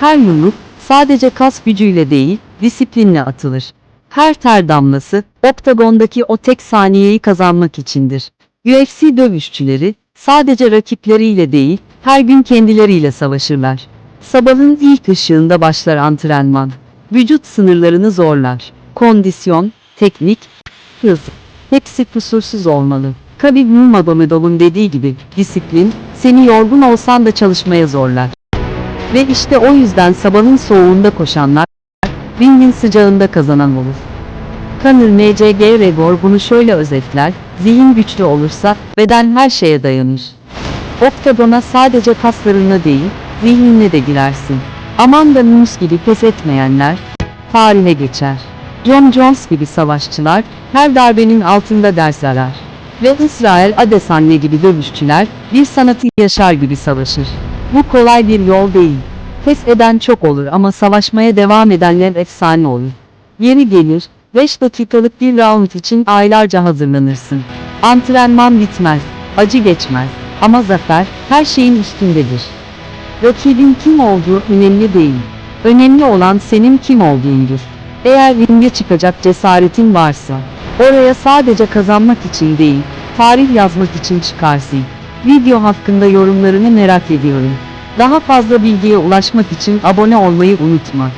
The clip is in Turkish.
Her yumruk sadece kas gücüyle değil, disiplinle atılır. Her ter damlası, oktagondaki o tek saniyeyi kazanmak içindir. UFC dövüşçüleri, sadece rakipleriyle değil, her gün kendileriyle savaşırlar. Sabahın ilk ışığında başlar antrenman. Vücut sınırlarını zorlar. Kondisyon, teknik, hız. Hepsi kusursuz olmalı. Khabib Nurmagomedov'un dediği gibi, disiplin, seni yorgun olsan da çalışmaya zorlar. Ve işte o yüzden sabahın soğuğunda koşanlar, ringin sıcağında kazanan olur. Conor McGregor bunu şöyle özetler, zihin güçlü olursa beden her şeye dayanır. Oktagona sadece kaslarınla değil, zihninle de girersin. Amanda Nunes gibi pes etmeyenler, tarihe geçer. John Jones gibi savaşçılar, her darbenin altında ders arar. Ve İsrail Adesanya gibi dövüşçüler, bir sanatı yaşar gibi savaşır. Bu kolay bir yol değil. Pes eden çok olur ama savaşmaya devam edenler efsane olur. Yeri gelir, 5 dakikalık bir round için aylarca hazırlanırsın. Antrenman bitmez, acı geçmez ama zafer her şeyin üstündedir. Rakibin kim olduğu önemli değil. Önemli olan senin kim olduğundur. Eğer ringe çıkacak cesaretin varsa, oraya sadece kazanmak için değil, tarih yazmak için çıkarsın. Video hakkında yorumlarını merak ediyorum. Daha fazla bilgiye ulaşmak için abone olmayı unutma.